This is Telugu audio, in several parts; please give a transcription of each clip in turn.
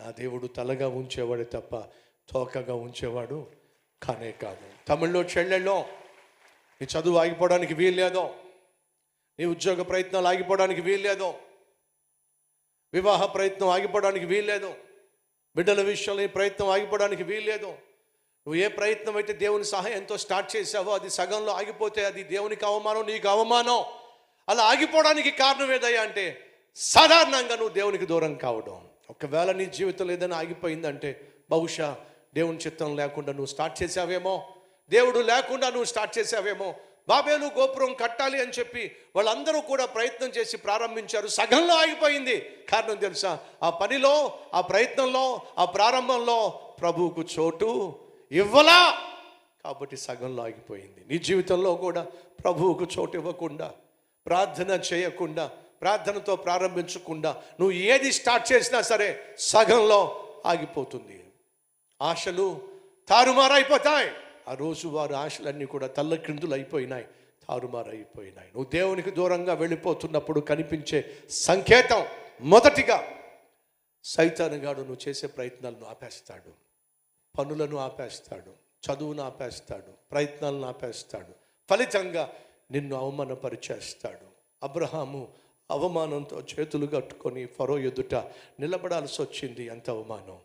నా దేవుడు తలగా ఉంచేవాడే తప్ప తోకగా ఉంచేవాడు కానే కాదు. తమిళ్ళో చెల్లెళ్ళో నీ చదువు ఆగిపోవడానికి వీల్లేదో నీ ఉద్యోగ ప్రయత్నాలు ఆగిపోవడానికి వీల్లేదో వివాహ ప్రయత్నం ఆగిపోవడానికి వీల్లేదు బిడ్డల విషయంలో ఈ ప్రయత్నం ఆగిపోవడానికి వీల్లేదు నువ్వు ఏ ప్రయత్నం అయితే దేవుని సహాయంతో స్టార్ట్ చేసావో అది సగంలో ఆగిపోతే అది దేవునికి అవమానం నీకు అవమానం. అలా ఆగిపోవడానికి కారణం ఏదయ్యా అంటే సాధారణంగా నువ్వు దేవునికి దూరం కావడం. ఒకవేళ నీ జీవితంలో ఏదైనా ఆగిపోయిందంటే బహుశా దేవుని చిత్తం లేకుండా నువ్వు స్టార్ట్ చేసావేమో? దేవుడు లేకుండా నువ్వు స్టార్ట్ చేసావేమో? బాబేలు గోపురం కట్టాలి అని చెప్పి వాళ్ళందరూ కూడా ప్రయత్నం చేసి ప్రారంభించారు. సగంలో ఆగిపోయింది. కారణం తెలుసా? ఆ పనిలో ఆ ప్రయత్నంలో ఆ ప్రారంభంలో ప్రభువుకు చోటు ఇవ్వలా. కాబట్టి సగంలో ఆగిపోయింది. నీ జీవితంలో కూడా ప్రభువుకు చోటు ఇవ్వకుండా ప్రార్థన చేయకుండా ప్రార్థనతో ప్రారంభించకుండా నువ్వు ఏది స్టార్ట్ చేసినా సరే సగంలో ఆగిపోతుంది. ఆశలు తారుమారైపోతాయి. ఆ రోజు వారి ఆశలన్నీ కూడా తల్లక్రిందులు అయిపోయినాయి తారుమారైపోయినాయి. నువ్వు దేవునికి దూరంగా వెళ్ళిపోతున్నప్పుడు కనిపించే సంకేతం మొదటిగా సైతానుగాడు నువ్వు చేసే ప్రయత్నాలను ఆపేస్తాడు. పనులను ఆపేస్తాడు. చదువును ఆపేస్తాడు. ప్రయత్నాలను ఆపేస్తాడు. ఫలితంగా నిన్ను అవమానపరిచేస్తాడు. అబ్రహాము అవమానంతో చేతులు కట్టుకొని ఫరో ఎదుట నిలబడాల్సి వచ్చింది ఎంత అవమానం.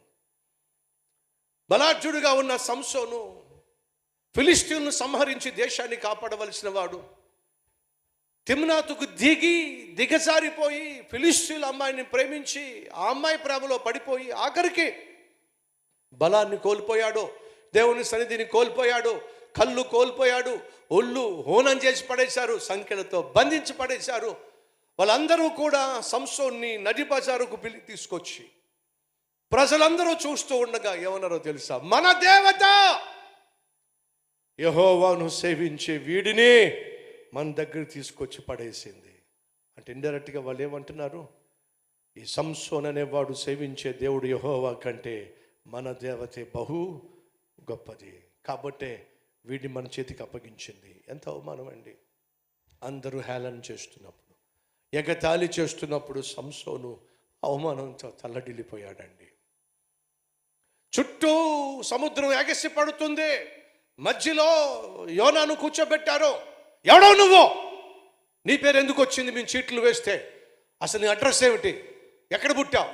బలాఢ్యుడిగా ఉన్న సంసోను ఫిలిస్టీన్ను సంహరించి దేశాన్ని కాపాడవలసిన వాడు తిమ్నాతుకు దిగి దిగజారిపోయి ఫిలిస్టీన్ అమ్మాయిని ప్రేమించి ఆ అమ్మాయి ప్రేమలో పడిపోయి ఆఖరికి బలాన్ని కోల్పోయాడు దేవుని సన్నిధిని కోల్పోయాడు కళ్ళు కోల్పోయాడు ఒళ్ళు హోనం చేసి పడేశారు సంఖ్యలతో బంధించి పడేశారు. వాళ్ళందరూ కూడా సంసోన్ని నది బజారుకు పిలి తీసుకొచ్చి ప్రజలందరూ చూస్తూ ఉండగా ఏమన్నారో తెలుసా? మన దేవత! యహోవాను సేవించే వీడిని మన దగ్గర తీసుకొచ్చి పడేసింది. అంటే ఇండైరెక్ట్గా వాళ్ళు ఏమంటున్నారు? ఈ సంసోన్ అనేవాడు సేవించే దేవుడు యహోవా కంటే మన దేవతే బహు గొప్పది. కాబట్టే వీడిని మన చేతికి అప్పగించింది. ఎంత అవమానం అండి. అందరూ హేళన చేస్తున్నప్పుడు. ఎగతాళి చేస్తున్నప్పుడు సంసోను అవమానంతో తల్లడిల్లిపోయాడండి. చుట్టూ సముద్రం ఎగసి పడుతుంది. మధ్యలో యోనాను కూర్చోబెట్టారు. ఎవడో నువ్వు? నీ పేరు ఎందుకు వచ్చింది? మేము చీట్లు వేస్తే అసలు నీ అడ్రస్ ఏమిటి? ఎక్కడ పుట్టావు?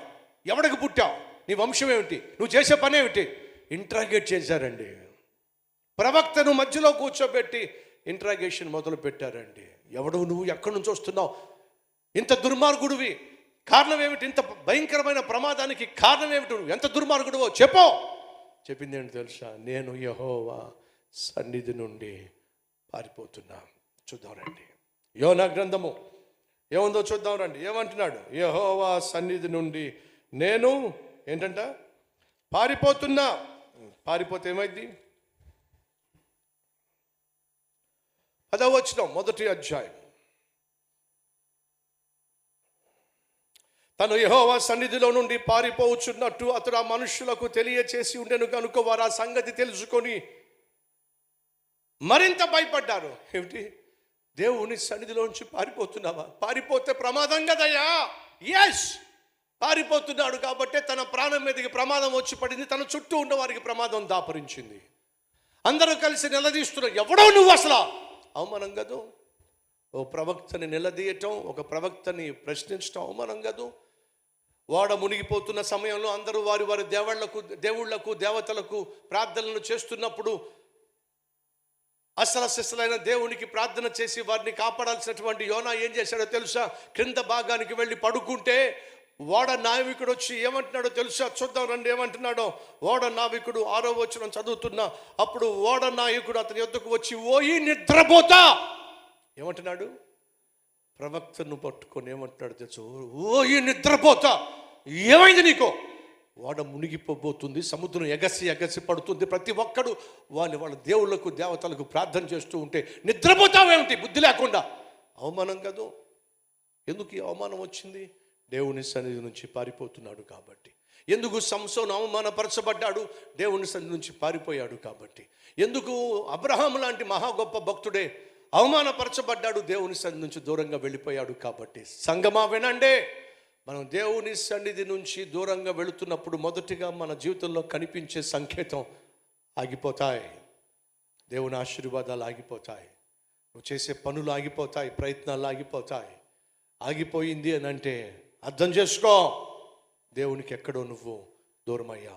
ఎవడికి పుట్టావు? నీ వంశం ఏమిటి? నువ్వు చేసే పని ఏమిటి? ఇంట్రాగేట్ చేశారండి. ప్రవక్తను మధ్యలో కూర్చోబెట్టి ఇంట్రాగేషన్ మొదలు పెట్టారండి ఎవడు నువ్వు? ఎక్కడి నుంచి వస్తున్నావు? ఇంత దుర్మార్గుడివి. కారణం ఏమిటి ఇంత భయంకరమైన ప్రమాదానికి కారణం ఏమిటి నువ్వు ఎంత దుర్మార్గుడువో చెప్పో. చెప్పింది ఏంటి తెలుసా? నేను యహోవా సన్నిధి నుండి పారిపోతున్నా. చూద్దాం రండి. యోనా గ్రంథము. ఏముందో చూద్దాం రండి. ఏమంటున్నాడు? యహోవా సన్నిధి నుండి నేను ఏంటంట? పారిపోతున్నా. పారిపోతే ఏమైంది పదవ మొదటి అధ్యాయం. తను యహోవా సన్నిధిలో నుండి పారిపోవచ్చున్నట్టు అతడు ఆ మనుషులకు తెలియచేసి ఉండెను కనుక వారు ఆ సంగతి తెలుసుకొని మరింత భయపడ్డారు. ఏమిటి? దేవుని సన్నిధిలోంచి పారిపోతున్నావా? పారిపోతే ప్రమాదం కదయ్యా? ఎస్ పారిపోతున్నాడు కాబట్టి తన ప్రాణం మీదకి ప్రమాదం వచ్చి పడింది. తన చుట్టూ ఉన్న వారికి ప్రమాదం దాపరించింది. అందరూ కలిసి నిలదీస్తున్నారు ఎవడో నువ్వు అసలు? అవమానం కదూ? ఓ ప్రవక్తని నిలదీయటం ఒక ప్రవక్తని ప్రశ్నించటం అవమానం కదూ? ఓడ మునిగిపోతున్న సమయంలో అందరూ వారి వారి దేవుళ్ళకు దేవుళ్ళకు దేవతలకు ప్రార్థనలు చేస్తున్నప్పుడు అసలు అసలైన దేవునికి ప్రార్థన చేసి వారిని కాపాడాల్సినటువంటి యోనా ఏం చేశాడో తెలుసా? క్రింద భాగానికి వెళ్ళి పడుకుంటే ఓడ నావికుడు వచ్చి ఏమంటున్నాడో తెలుసా? చూద్దాం రండి ఏమంటున్నాడో? ఓడ నావికుడు ఆరో వచ్చిన చదువుతున్నా అప్పుడు ఓడ నాయకుడు అతని యొద్దకు వచ్చి ఓయి నిద్రపోతా! ఏమంటున్నాడు? ప్రవక్తను పట్టుకొని ఏమంటున్నాడు తెలుసు? ఓయి నిద్రపోతా! ఏమైంది నీకో? వాడ మునిగిపోబోతుంది సముద్రం ఎగసి ఎగసి పడుతుంది. ప్రతి ఒక్కడు వాళ్ళు వాళ్ళ దేవుళ్ళకు దేవతలకు ప్రార్థన చేస్తూ ఉంటే నిద్రపోతావేమిటి? బుద్ధి లేకుండా. అవమానం కదూ? ఎందుకు ఈ అవమానం వచ్చింది? దేవుని సన్నిధి నుంచి పారిపోతున్నాడు కాబట్టి. ఎందుకు సంసోను అవమానపరచబడ్డాడు? దేవుని సన్నిధి నుంచి పారిపోయాడు కాబట్టి. ఎందుకు అబ్రహాం లాంటి మహా గొప్ప భక్తుడే అవమానపరచబడ్డాడు? దేవుని సన్నిధి నుంచి దూరంగా వెళ్ళిపోయాడు కాబట్టి. సంగమా వినండే. మనం దేవుని సన్నిధి నుంచి దూరంగా వెళుతున్నప్పుడు మొదటిగా మన జీవితంలో కనిపించే సంకేతం ఆగిపోతాయి. దేవుని ఆశీర్వాదాలు ఆగిపోతాయి. నువ్వు చేసే పనులు ఆగిపోతాయి ప్రయత్నాలు ఆగిపోతాయి. ఆగిపోయింది అని అంటే అర్థం చేసుకో. దేవునికి ఎక్కడో నువ్వు దూరమయ్యా.